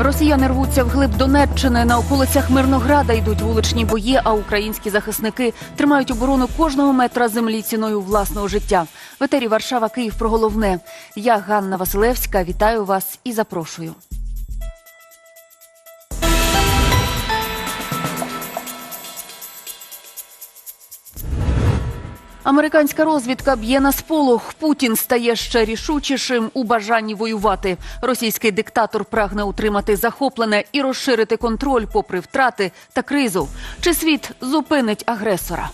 Росіяни рвуться вглиб Донеччини. На околицях Мирнограда йдуть вуличні бої, а українські захисники тримають оборону кожного метра землі ціною власного життя. В етері Варшава, Київ про головне. Я Ганна Василевська. Вітаю вас і запрошую. Американська розвідка б'є на сполох. Путін стає ще рішучішим у бажанні воювати. Російський диктатор прагне утримати захоплене і розширити контроль попри втрати та кризу. Чи світ зупинить агресора?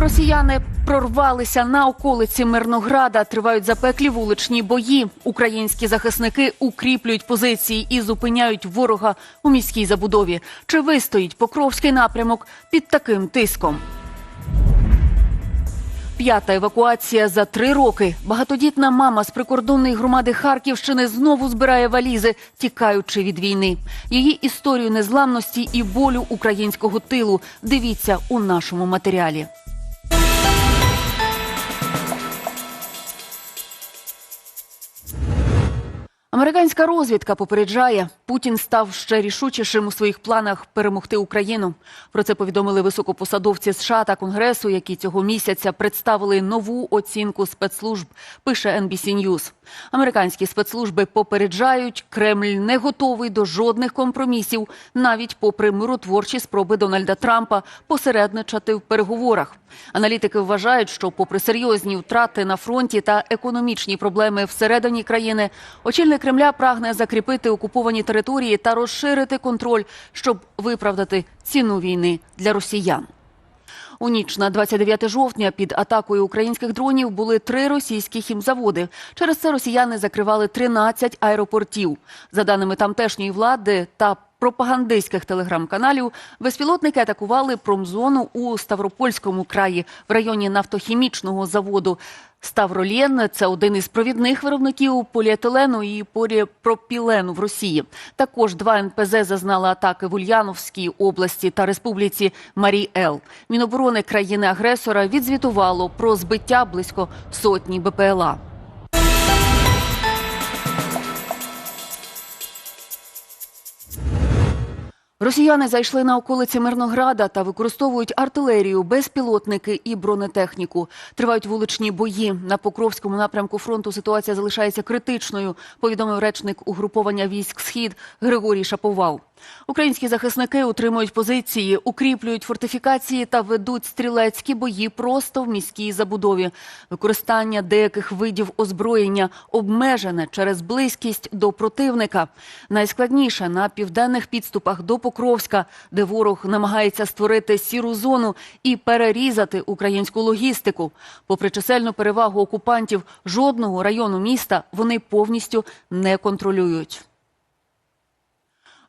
Росіяни прорвалися на околиці Мирнограда. Тривають запеклі вуличні бої. Українські захисники укріплюють позиції і зупиняють ворога у міській забудові. Чи вистоїть Покровський напрямок під таким тиском? П'ята евакуація за три роки. Багатодітна мама з прикордонної громади Харківщини знову збирає валізи, тікаючи від війни. Її історію незламності і болю українського тилу. Дивіться у нашому матеріалі. Американська розвідка попереджає, Путін став ще рішучішим у своїх планах перемогти Україну. Про це повідомили високопосадовці США та Конгресу, які цього місяця представили нову оцінку спецслужб. Пише NBC News. Американські спецслужби попереджають, Кремль не готовий до жодних компромісів, навіть попри миротворчі спроби Дональда Трампа посередничати в переговорах. Аналітики вважають, що, попри серйозні втрати на фронті та економічні проблеми всередині країни, очільник Кремля прагне закріпити окуповані території та розширити контроль, щоб виправдати ціну війни для росіян. У ніч на 29 жовтня під атакою українських дронів були три російські хімзаводи. Через це росіяни закривали 13 аеропортів. За даними тамтешньої влади та пропагандистських телеграм-каналів, безпілотники атакували промзону у Ставропольському краї в районі нафтохімічного заводу. Ставролєн – це один із провідних виробників поліетилену і поліпропілену в Росії. Також два НПЗ зазнали атаки в Ульяновській області та республіці Марій-Ел. Міноборони країни-агресора відзвітувало про збиття близько сотні БПЛА. Росіяни зайшли на околиці Мирнограда та використовують артилерію, безпілотники і бронетехніку. Тривають вуличні бої. На Покровському напрямку фронту ситуація залишається критичною, повідомив речник угруповання військ Схід Григорій Шаповал. Українські захисники утримують позиції, укріплюють фортифікації та ведуть стрілецькі бої просто в міській забудові. Використання деяких видів озброєння обмежене через близькість до противника. Найскладніше на південних підступах до Покровська, де ворог намагається створити сіру зону і перерізати українську логістику. Попри чисельну перевагу окупантів, жодного району міста вони повністю не контролюють.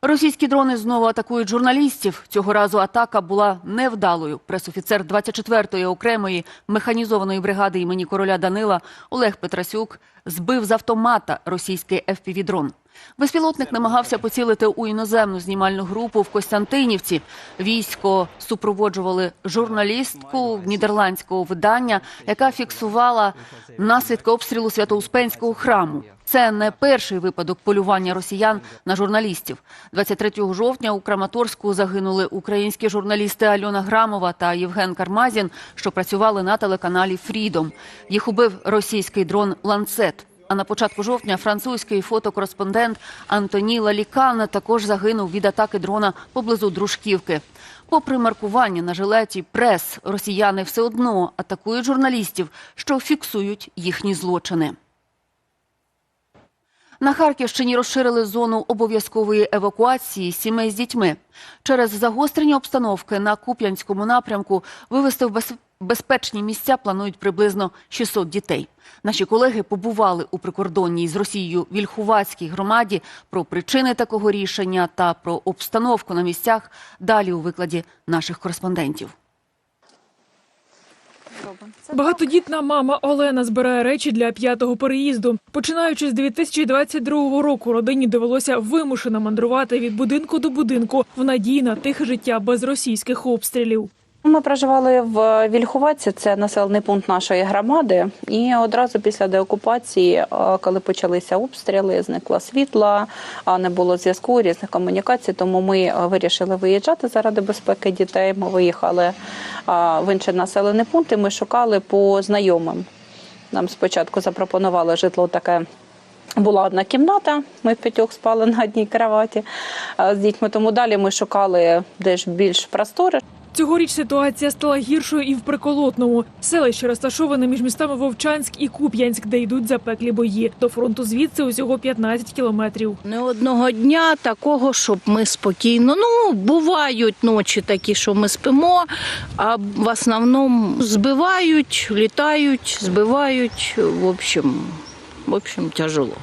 Російські дрони знову атакують журналістів. Цього разу атака була невдалою. Пресофіцер 24-ї окремої механізованої бригади імені короля Данила Олег Петрасюк збив з автомата російський FPV-дрон. Безпілотник намагався поцілити у іноземну знімальну групу в Костянтинівці. Військо супроводжували журналістку нідерландського видання, яка фіксувала наслідки обстрілу Свято-Успенського храму. Це не перший випадок полювання росіян на журналістів. 23 жовтня у Краматорську загинули українські журналісти Альона Грамова та Євген Кармазін, що працювали на телеканалі Фрідом. Їх убив російський дрон Ланцет. А на початку жовтня французький фотокореспондент Антоні Лалікан також загинув від атаки дрона поблизу Дружківки. Попри маркування на жилеті прес, росіяни все одно атакують журналістів, що фіксують їхні злочини. На Харківщині розширили зону обов'язкової евакуації сімей з дітьми. Через загострення обстановки на Куп'янському напрямку вивезти в без- безпечні місця планують приблизно 600 дітей. Наші колеги побували у прикордонній з Росією Вільхувацькій громаді про причини такого рішення та про обстановку на місцях. Далі у викладі наших кореспондентів. Багатодітна мама Олена збирає речі для п'ятого переїзду. Починаючи з 2022 року, родині довелося вимушено мандрувати від будинку до будинку в надії на тихе життя без російських обстрілів. Ми проживали в Вільховаці, це населений пункт нашої громади. І одразу після деокупації, е, коли почалися обстріли, зникло світло, не було зв'язку, різних комунікацій. Тому ми е, вирішили виїжджати заради безпеки дітей. Ми виїхали е, в інший населений пункт. і Ми шукали по знайомим. Нам спочатку запропонували житло таке. Була одна кімната, ми в п'ятьох спали на одній кроваті з дітьми. Тому далі ми шукали де ж більш простори. Цьогоріч ситуація стала гіршою і в Приколотному. Селище розташоване між містами Вовчанськ і Куп'янськ, де йдуть запеклі бої. До фронту звідси усього 15 кілометрів. Не одного дня такого, щоб ми спокійно. Ну, бувають ночі такі, що ми спимо, а в основному збивають, літають, збивають. В общем, в общем, тяжело.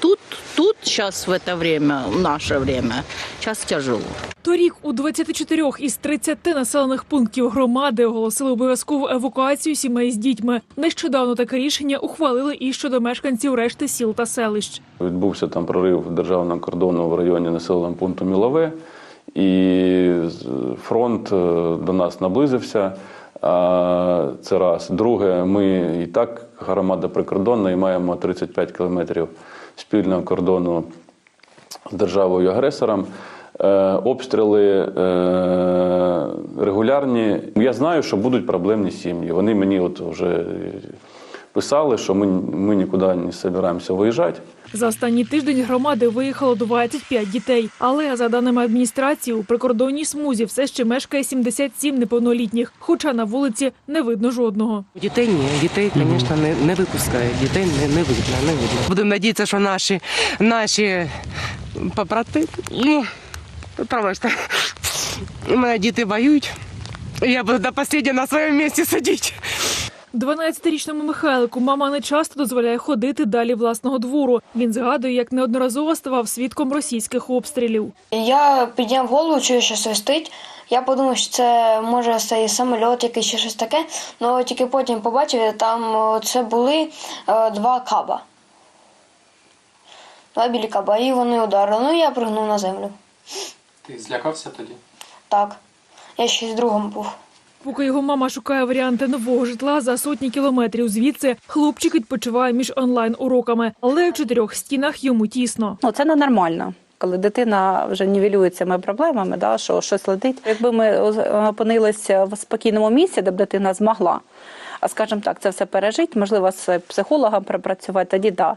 Тут, тут сейчас в это время, в наше время, сейчас тяжело. Торік у 24 із 30 населених пунктів громади оголосили обов'язкову евакуацію сімей з дітьми. Нещодавно таке рішення ухвалили і щодо мешканців решти сіл та селищ. Відбувся там прорив державного кордону в районі населеного пункту Мілове, і фронт е, до нас наблизився. А, Це раз. Друге, ми і так громада прикордонна і маємо 35 кілометрів спільного кордону з державою агресором. Е, Обстріли е, регулярні. Я знаю, що будуть проблемні сім'ї. Вони мені от вже писали, що ми, ми нікуди не збираємося виїжджати. За останній тиждень громади виїхало 25 дітей. Але за даними адміністрації, у прикордонній смузі все ще мешкає 77 неповнолітніх, хоча на вулиці не видно жодного. Дітей ні, дітей, звісно, не, не випускають. Дітей не, не видно, не видно. Будемо надіятися, що наші, наші побрати, ну, пробачте, у мене діти воюють. Я буду до останнього на своєму місці сидіти. 12-річному Михайлику мама не часто дозволяє ходити далі власного двору. Він згадує, як неодноразово ставав свідком російських обстрілів. Я підняв голову, чую, що свистить. Я подумав, що це може цей самольот якийсь чи щось таке. але тільки потім побачив, там це були е, два каба. Два білі каба, і вони ударили. Ну я пригнув на землю. Ти злякався тоді? Так. Я ще з другом був. Поки його мама шукає варіанти нового житла за сотні кілометрів звідси, хлопчик відпочиває між онлайн уроками, але у чотирьох стінах йому тісно. Ну, це ненормально. Коли дитина вже нівелює цими проблемами, да, що щось летить. Якби ми опинилися в спокійному місці, де б дитина змогла, а скажімо так, це все пережити, можливо, з психологом пропрацювати, тоді да.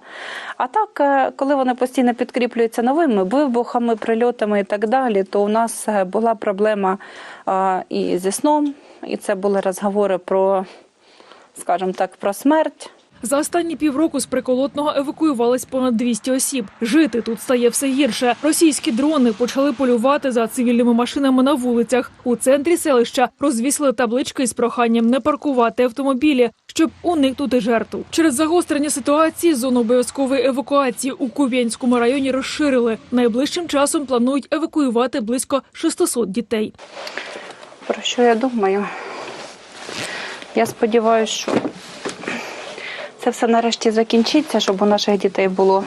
А так, е, коли вони постійно підкріплюються новими вибухами, прильотами і так далі, то у нас е, була проблема е, і зі сном, і це були розговори про, скажімо так, про смерть. За останні півроку з приколотного евакуювались понад 200 осіб. Жити тут стає все гірше. Російські дрони почали полювати за цивільними машинами на вулицях. У центрі селища розвісили таблички із проханням не паркувати автомобілі, щоб уникнути жертв. Через загострення ситуації зону обов'язкової евакуації у Куп'янському районі розширили. Найближчим часом планують евакуювати близько 600 дітей. Про що я думаю? Я сподіваюся, що це все нарешті закінчиться, щоб у наших дітей було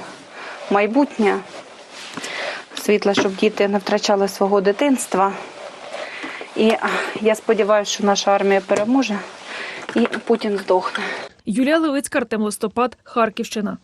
майбутнє, світле, щоб діти не втрачали свого дитинства. І я сподіваюся, що наша армія переможе і Путін здохне. Юлія Левицька, Артем Листопад, Харківщина.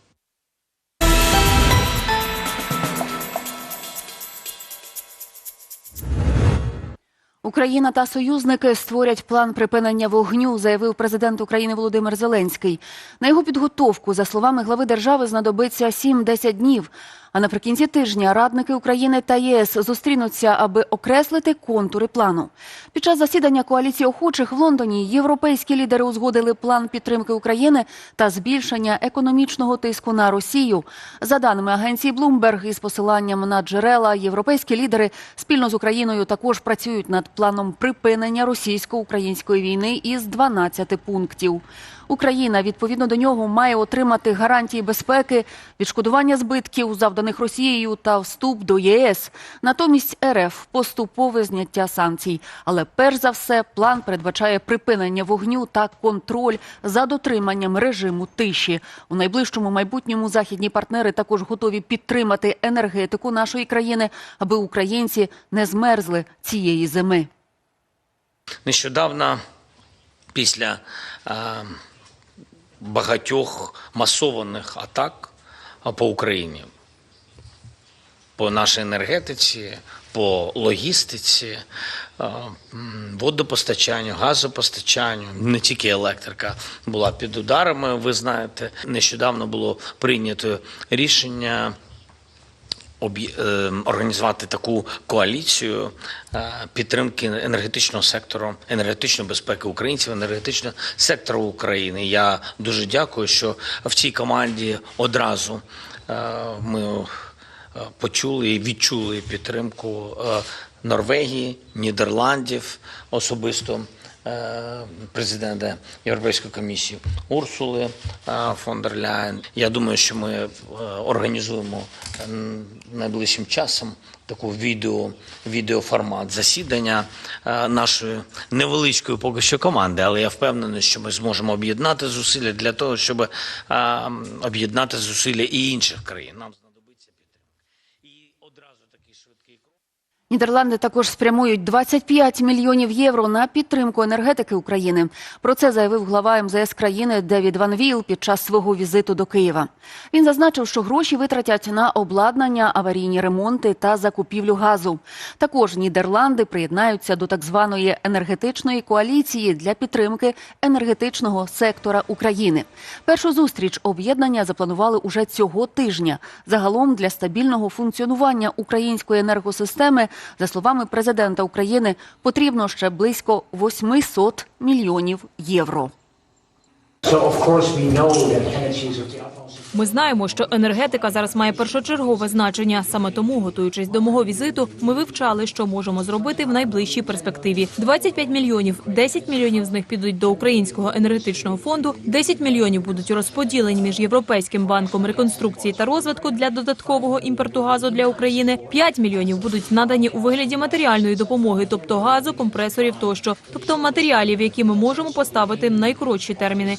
Україна та союзники створять план припинення вогню, заявив президент України Володимир Зеленський. На його підготовку, за словами глави держави, знадобиться 7-10 днів. А наприкінці тижня радники України та ЄС зустрінуться, аби окреслити контури плану. Під час засідання коаліції охочих в Лондоні європейські лідери узгодили план підтримки України та збільшення економічного тиску на Росію. За даними агенції Bloomberg із посиланням на джерела, європейські лідери спільно з Україною також працюють над планом припинення російсько-української війни із 12 пунктів. Україна відповідно до нього має отримати гарантії безпеки, відшкодування збитків, завданих Росією, та вступ до ЄС. Натомість РФ поступове зняття санкцій. Але перш за все, план передбачає припинення вогню та контроль за дотриманням режиму тиші. У найближчому майбутньому західні партнери також готові підтримати енергетику нашої країни, аби українці не змерзли цієї зими. Нещодавно, після е, багатьох масованих атак по Україні, по нашій енергетиці, по логістиці, водопостачанню, газопостачанню, не тільки електрика була під ударами. Ви знаєте, нещодавно було прийнято рішення організувати таку коаліцію е, підтримки енергетичного сектору, енергетичної безпеки українців, енергетичного сектору України. Я дуже дякую, що в цій команді одразу е, ми е, почули і відчули підтримку Норвегії, Нідерландів, особисто президента Європейської комісії Урсули е, фон дер Ляєн. Я думаю, що ми е, організуємо е, найближчим часом таку відео, відеоформат засідання е, нашої невеличкої поки що команди, але я впевнений, що ми зможемо об'єднати зусилля для того, щоб е, об'єднати зусилля і інших країн. Нам знадобиться підтримка. І одразу такий швидкий крок. Нідерланди також спрямують 25 мільйонів євро на підтримку енергетики України. Про це заявив глава МЗС країни Девід Ван Віл під час свого візиту до Києва. Він зазначив, що гроші витратять на обладнання, аварійні ремонти та закупівлю газу. Також Нідерланди приєднаються до так званої енергетичної коаліції для підтримки енергетичного сектора України. Першу зустріч об'єднання запланували уже цього тижня. Загалом для стабільного функціонування української енергосистеми, за словами президента України, потрібно ще близько 800 мільйонів євро. So of course we know that Ми знаємо, що енергетика зараз має першочергове значення. Саме тому, готуючись до мого візиту, ми вивчали, що можемо зробити в найближчій перспективі. 25 мільйонів, 10 мільйонів з них підуть до українського енергетичного фонду, 10 мільйонів будуть розподілені між європейським банком реконструкції та розвитку для додаткового імпорту газу для України. 5 мільйонів будуть надані у вигляді матеріальної допомоги, тобто газу, компресорів тощо, тобто матеріалів, які ми можемо поставити найкоротші терміни.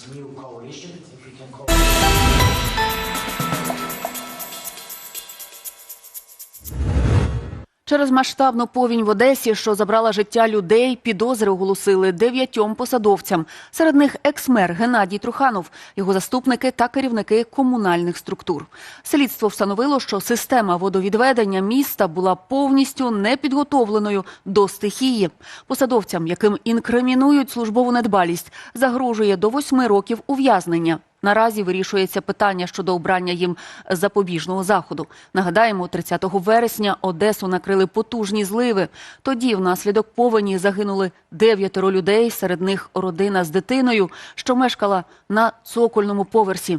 Через масштабну повінь в Одесі, що забрала життя людей, підозри оголосили дев'ятьом посадовцям. Серед них екс-мер Геннадій Труханов, його заступники та керівники комунальних структур. Слідство встановило, що система водовідведення міста була повністю непідготовленою до стихії. Посадовцям, яким інкримінують службову недбалість, загрожує до восьми років ув'язнення. Наразі вирішується питання щодо обрання їм запобіжного заходу. Нагадаємо, 30 вересня Одесу накрили потужні зливи. Тоді внаслідок повені загинули дев'ятеро людей, серед них родина з дитиною, що мешкала на цокольному поверсі.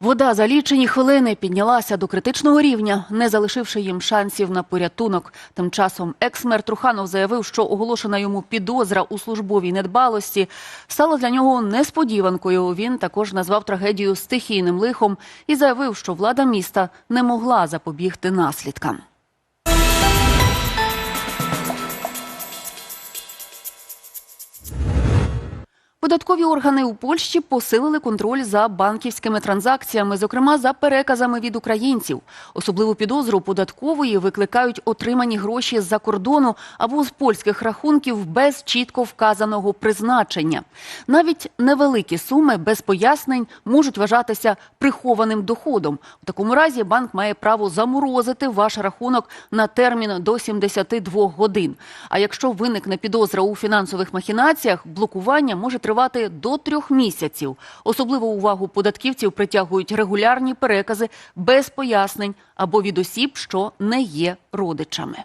Вода за лічені хвилини піднялася до критичного рівня, не залишивши їм шансів на порятунок. Тим часом екс-мер Труханов заявив, що оголошена йому підозра у службовій недбалості стала для нього несподіванкою. Він також назвав трагедію стихійним лихом і заявив, що влада міста не могла запобігти наслідкам. Податкові органи у Польщі посилили контроль за банківськими транзакціями, зокрема за переказами від українців. Особливу підозру податкової викликають отримані гроші з-за кордону або з польських рахунків без чітко вказаного призначення. Навіть невеликі суми без пояснень можуть вважатися прихованим доходом. У такому разі банк має право заморозити ваш рахунок на термін до 72 годин. А якщо виникне підозра у фінансових махінаціях, блокування може тривати до трьох місяців. Особливу увагу податківців притягують регулярні перекази без пояснень або від осіб, що не є родичами.